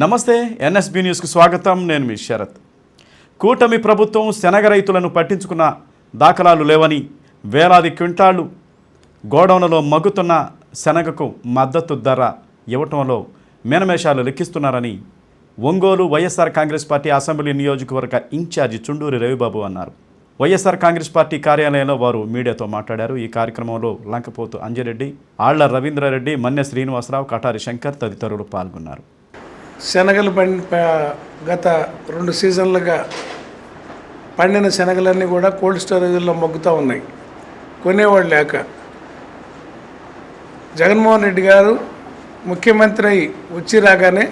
నమస్తే ఎన్ఎస్బి న్యూస్కు స్వాగతం. నేను మీ శరత్. కూటమి ప్రభుత్వం శనగ రైతులను పట్టించుకున్న దాఖలాలు లేవని వేలాది క్వింటాళ్ళు గోడౌన్లో మగ్గుతున్న శనగకు మద్దతు ధర ఇవ్వటంలో మేనమేషాలు లెక్కిస్తున్నారని Ongole YSR Congress party assembly నియోజకవర్గ ఇన్ఛార్జి చుండూరి రవిబాబు అన్నారు. వైఎస్ఆర్ కాంగ్రెస్ పార్టీ కార్యాలయంలో వారు మీడియాతో మాట్లాడారు. ఈ కార్యక్రమంలో లంకపోతు అంజిరెడ్డి ఆళ్ళ రవీంద్రారెడ్డి మన్య శ్రీనివాసరావు కటారి శంకర్ తదితరులు పాల్గొన్నారు. శనగలు పండి గత రెండు సీజన్లుగా పండిన శనగలన్నీ కూడా కోల్డ్ స్టోరేజ్లో మొగ్గుతూ ఉన్నాయి. కొనేవాళ్ళు లేక. జగన్మోహన్ రెడ్డి గారు ముఖ్యమంత్రి అయి వచ్చి రాగానే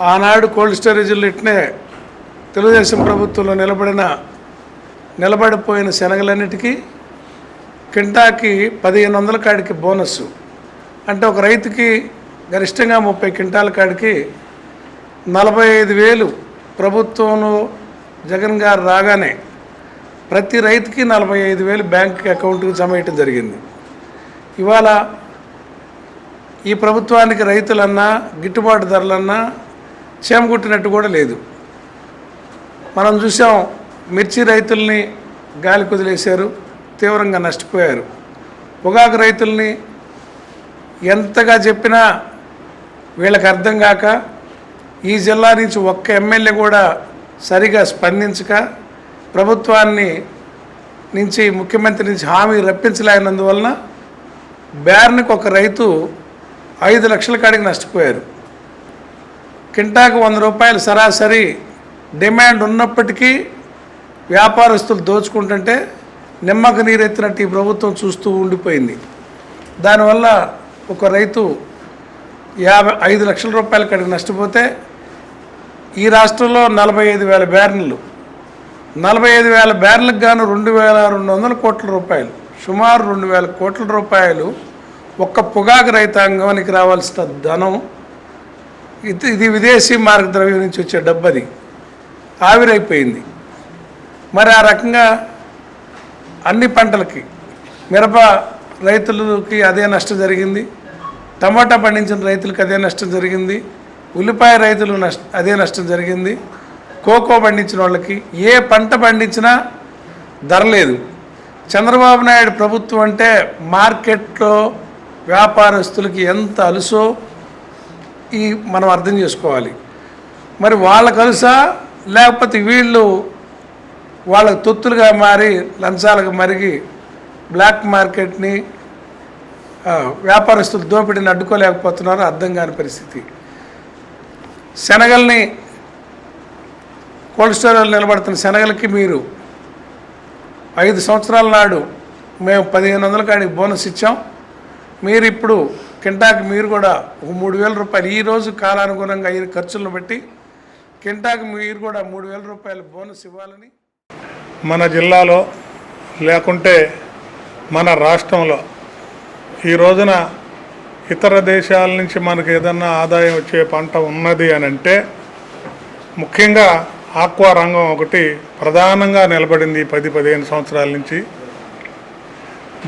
ఆనాడు కోల్డ్ స్టోరేజీలు ఇట్నే తెలుగుదేశం ప్రభుత్వంలో నిలబడిన నిలబడిపోయిన శనగలన్నిటికీ కింటాకి పదిహేను వందల కాడికి బోనస్ అంటే ఒక రైతుకి గరిష్టంగా ముప్పై క్వింటాల కాడికి నలభై ఐదు వేలు ప్రభుత్వంలో జగన్ గారు రాగానే ప్రతి రైతుకి నలభై ఐదు వేలు బ్యాంక్ అకౌంట్కి జమ వేయటం జరిగింది. ఇవాళ ఈ ప్రభుత్వానికి రైతులన్నా గిట్టుబాటు ధరలన్నా చేమగుట్టినట్టు కూడా లేదు. మనం చూసాం మిర్చి రైతుల్ని గాలి కుదిలేశారు తీవ్రంగా నష్టపోయారు. పొగాకు రైతుల్ని ఎంతగా చెప్పినా వీళ్ళకి అర్థం కాక ఈ జిల్లా నుంచి ఒక్క ఎమ్మెల్యే కూడా సరిగా స్పందించక ప్రభుత్వాన్ని నుంచి ముఖ్యమంత్రి నుంచి హామీ రప్పించలేనందువలన బేర్నికి ఒక రైతు ఐదు లక్షల కాడికి నష్టపోయారు. కింటాకు వంద రూపాయలు సరాసరి డిమాండ్ ఉన్నప్పటికీ వ్యాపారస్తులు దోచుకుంటుంటే నిమ్మకు నీరెత్తినట్టు ఈ ప్రభుత్వం చూస్తూ ఉండిపోయింది. దానివల్ల ఒక రైతు యాభై ఐదు లక్షల రూపాయల కడిగి నష్టపోతే ఈ రాష్ట్రంలో నలభై ఐదు వేల బ్యారెన్లు. నలభై ఐదు వేల బ్యారెన్లకు గాను రెండు వేల రెండు వందల కోట్ల రూపాయలు. సుమారు రెండు వేల కోట్ల రూపాయలు ఒక్క పొగాకు రైతాంగానికి రావాల్సిన ధనం. ఇది ఇది విదేశీ మార్గద్రవ్యం నుంచి వచ్చే డబ్బది. ఆవిరైపోయింది. మరి ఆ రకంగా అన్ని పంటలకి మిరప రైతులకి అదే నష్టం జరిగింది. టమాటా పండించిన రైతులకు అదే నష్టం జరిగింది. ఉల్లిపాయ రైతులు నష్ట అదే నష్టం జరిగింది. కోకో పండించిన వాళ్ళకి ఏ పంట పండించినా ధర లేదు. చంద్రబాబు నాయుడు ప్రభుత్వం అంటే మార్కెట్లో వ్యాపారస్తులకి ఎంత అలుసో ఈ మనం అర్థం చేసుకోవాలి. మరి వాళ్ళ కలుసా లేకపోతే వీళ్ళు వాళ్ళ తొత్తులుగా మారి లంచాలకు మరిగి బ్లాక్ మార్కెట్ని వ్యాపారస్తులు దోపిడీని అడ్డుకోలేకపోతున్నారో అర్థం కాని పరిస్థితి. శనగల్ని కోల్డ్ స్టోరేజ్లో నిలబడుతున్న శనగలకి మీరు ఐదు సంవత్సరాల నాడు మేము పదిహేను వందల కాడికి బోనస్ ఇచ్చాం. మీరు ఇప్పుడు కింటాకి మీరు కూడా ఒక మూడు వేల రూపాయలు ఈ రోజు కాలానుగుణంగా అయిన ఖర్చులను బట్టి కింటాకి మీరు కూడా మూడు వేల రూపాయలు బోనస్ ఇవ్వాలని మన జిల్లాలో లేకుంటే మన రాష్ట్రంలో ఈ రోజున ఇతర దేశాల నుంచి మనకు ఏదన్నా ఆదాయం వచ్చే పంట ఉన్నది అని అంటే ముఖ్యంగా ఆక్వా రంగం ఒకటి ప్రధానంగా నిలబడింది పది పదిహేను సంవత్సరాల నుంచి.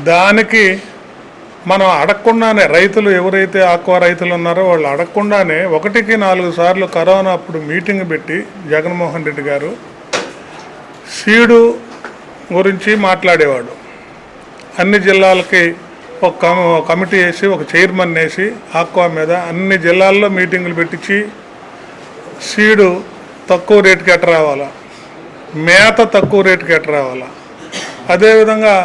దానికి మనం అడగకుండానే రైతులు ఎవరైతే ఆక్వా రైతులు ఉన్నారో వాళ్ళు అడగకుండానే ఒకటికి నాలుగు సార్లు కరోనా అప్పుడు మీటింగ్ పెట్టి జగన్మోహన్ రెడ్డి గారు సీడు గురించి మాట్లాడేవాడు. అన్ని జిల్లాలకి ఒక కమ- ఒక కమిటీ వేసి ఒక చైర్మన్ వేసి ఆక్వా మీద అన్ని జిల్లాల్లో మీటింగులు పెట్టించి సీడు తక్కువ రేటుకి ఎట్ట రావాలా? మేత తక్కువ రేటుకి ఎట్ట రావాలా? అదేవిధంగా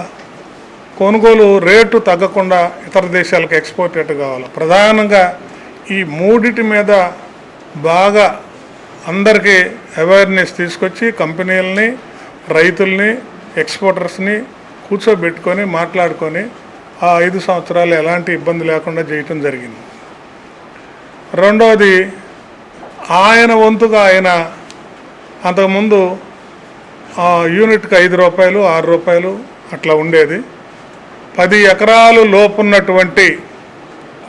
కొనుగోలు రేటు తగ్గకుండా ఇతర దేశాలకు ఎక్స్పోర్ట్ ఎట్టు కావాలి? ప్రధానంగా ఈ మూడిటి మీద బాగా అందరికీ అవేర్నెస్ తీసుకొచ్చి కంపెనీలని రైతుల్ని ఎక్స్పోర్టర్స్ని కూర్చోబెట్టుకొని మాట్లాడుకొని ఆ ఐదు సంవత్సరాలు ఎలాంటి ఇబ్బంది లేకుండా చేయటం జరిగింది. రెండవది ఆయన వంతుగా ఆయన అంతకుముందు యూనిట్కి ఐదు రూపాయలు ఆరు రూపాయలు అట్లా ఉండేది. పది ఎకరాలు లోపున్నటువంటి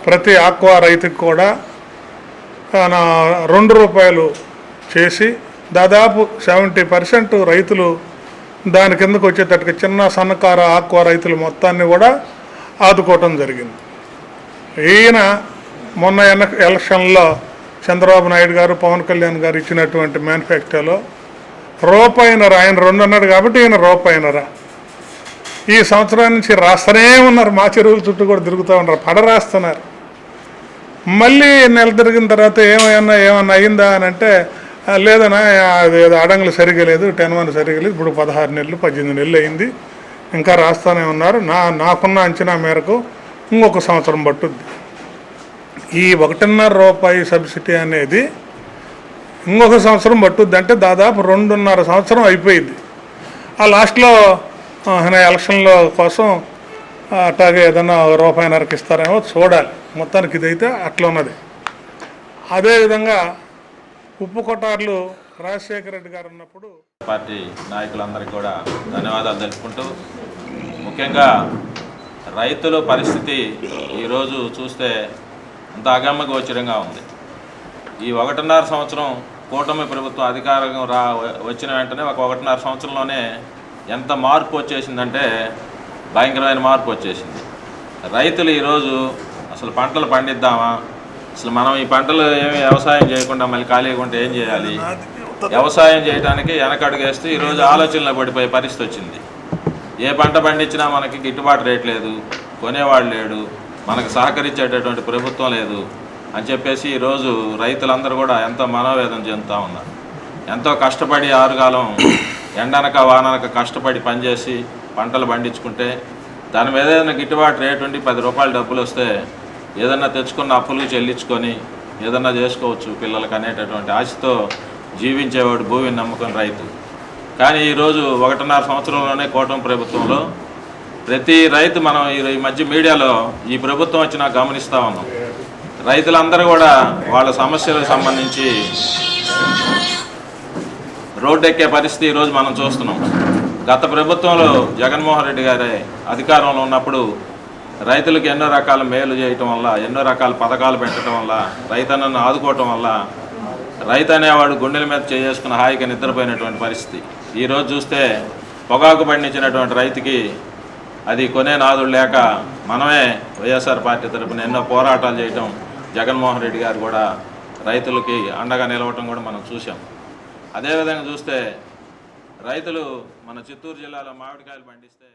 ప్రతి ఆక్వా రైతుకు కూడా నా రెండు రూపాయలు చేసి దాదాపు సెవెంటీ పర్సెంట్ రైతులు దాని కిందకు వచ్చేటట్టుగా చిన్న సన్నకారు ఆక్వా రైతులు మొత్తాన్ని కూడా ఆదుకోవటం జరిగింది. ఈయన మొన్న ఎన్న ఎలక్షన్లో చంద్రబాబు నాయుడు గారు పవన్ కళ్యాణ్ గారు ఇచ్చినటువంటి మేనిఫెస్టోలో రూపాయినర ఆయన రెండు అన్నాడు కాబట్టి ఈయన రూపాయినర ఈ సంవత్సరం నుంచి రాస్తూనే ఉన్నారు. మా చెరువుల చుట్టూ కూడా తిరుగుతూ ఉన్నారు. పడ రాస్తున్నారు. మళ్ళీ నెల తిరిగిన తర్వాత ఏమైనా ఏమన్నా అయిందా అని అంటే లేదన్నా అది ఏదో అడంగులు సరిగా లేదు. టెన్ వన్ సరిగా లేదు. ఇప్పుడు పదహారు నెలలు పద్దెనిమిది నెలలు అయింది. ఇంకా రాస్తూనే ఉన్నారు. నా నాకున్న అంచనా మేరకు ఇంకొక సంవత్సరం పట్టుద్ది. ఈ ఒకటిన్నర రూపాయి సబ్సిడీ అనేది ఇంకొక సంవత్సరం పట్టుద్ది అంటే దాదాపు రెండున్నర సంవత్సరం అయిపోయింది. ఆ లాస్ట్లో ఎలక్షన్ల కోసం ఆ, అట్లాగే ఏదైనా రూపాయిన్నరకు ఇస్తారేమో చూడాలి. మొత్తానికి ఇదైతే అట్లా ఉన్నది అదేవిధంగా ఉప్పు కొట్టార్లు రాజశేఖర రెడ్డి గారు ఉన్నప్పుడు పార్టీ నాయకులందరికీ కూడా ధన్యవాదాలు తెలుపుకుంటూ ముఖ్యంగా రైతుల పరిస్థితి ఈరోజు చూస్తే అంత అగమ్యగోచరంగా ఉంది. ఈ ఒకటిన్నర సంవత్సరం కూటమి ప్రభుత్వం అధికారం రా వచ్చిన వెంటనే ఒక ఒకటిన్నర సంవత్సరంలోనే ఎంత మార్పు వచ్చేసిందంటే భయంకరమైన మార్పు వచ్చేసింది. రైతులు ఈరోజు అసలు పంటలు పండిద్దామా? అసలు మనం ఈ పంటలు ఏమి వ్యవసాయం చేయకుండా మళ్ళీ ఖాళీగా ఉంటే ఏం చేయాలి? వ్యవసాయం చేయడానికి వేస్తే ఈరోజు ఆలోచనలో పడిపోయే పరిస్థితి వచ్చింది. ఏ పంట పండించినా మనకి గిట్టుబాటు రేట్ లేదు కొనేవాడు లేడు మనకు సహకరించేటటువంటి ప్రభుత్వం లేదు అని చెప్పేసి ఈరోజు రైతులందరూ కూడా ఎంతో మనోవేదన చెందుతూ ఉన్నారు. ఎంతో కష్టపడి ఆరుగాలం ఎండనక వాననక కష్టపడి పనిచేసి పంటలు పండించుకుంటే దాని మీద ఏదైనా గిట్టుబాటు రేటు ఉండి పది రూపాయలు డబ్బులు వస్తే ఏదన్నా తెచ్చుకున్న అప్పులు చెల్లించుకొని ఏదన్నా చేసుకోవచ్చు పిల్లలకు అనేటటువంటి ఆశతో జీవించేవాడు భూమిని నమ్ముకుని రైతు. కానీ ఈరోజు ఒకటిన్నర సంవత్సరంలోనే కూటమి ప్రభుత్వంలో ప్రతి రైతు మనం ఈ మధ్య మీడియాలో ఈ ప్రభుత్వం వచ్చినా గమనిస్తూ ఉన్నాం. రైతులందరూ కూడా వాళ్ళ సమస్యలకు సంబంధించి రోడ్డు ఎక్కే పరిస్థితి ఈరోజు మనం చూస్తున్నాం. గత ప్రభుత్వంలో జగన్మోహన్ రెడ్డి గారి అధికారంలో ఉన్నప్పుడు రైతులకు ఎన్నో రకాల మేలు చేయటం వల్ల ఎన్నో రకాల పథకాలు పెట్టడం వల్ల రైతన్నను ఆదుకోవటం వల్ల రైతు అనేవాడు గుండెల మీద చేసుకుని హాయిగా నిద్రపోయినటువంటి పరిస్థితి. ఈరోజు చూస్తే పొగాకు పండించినటువంటి రైతుకి అది కొనే నాదుడు లేక మనమే వైఎస్ఆర్ పార్టీ తరపున ఎన్నో పోరాటాలు చేయటం జగన్మోహన్ రెడ్డి గారు కూడా రైతులకి అండగా నిలవటం కూడా మనం చూసాం అదేవిధంగా చూస్తే రైతులు మన చిత్తూరు జిల్లాలో మామిడికాయలు పండిస్తే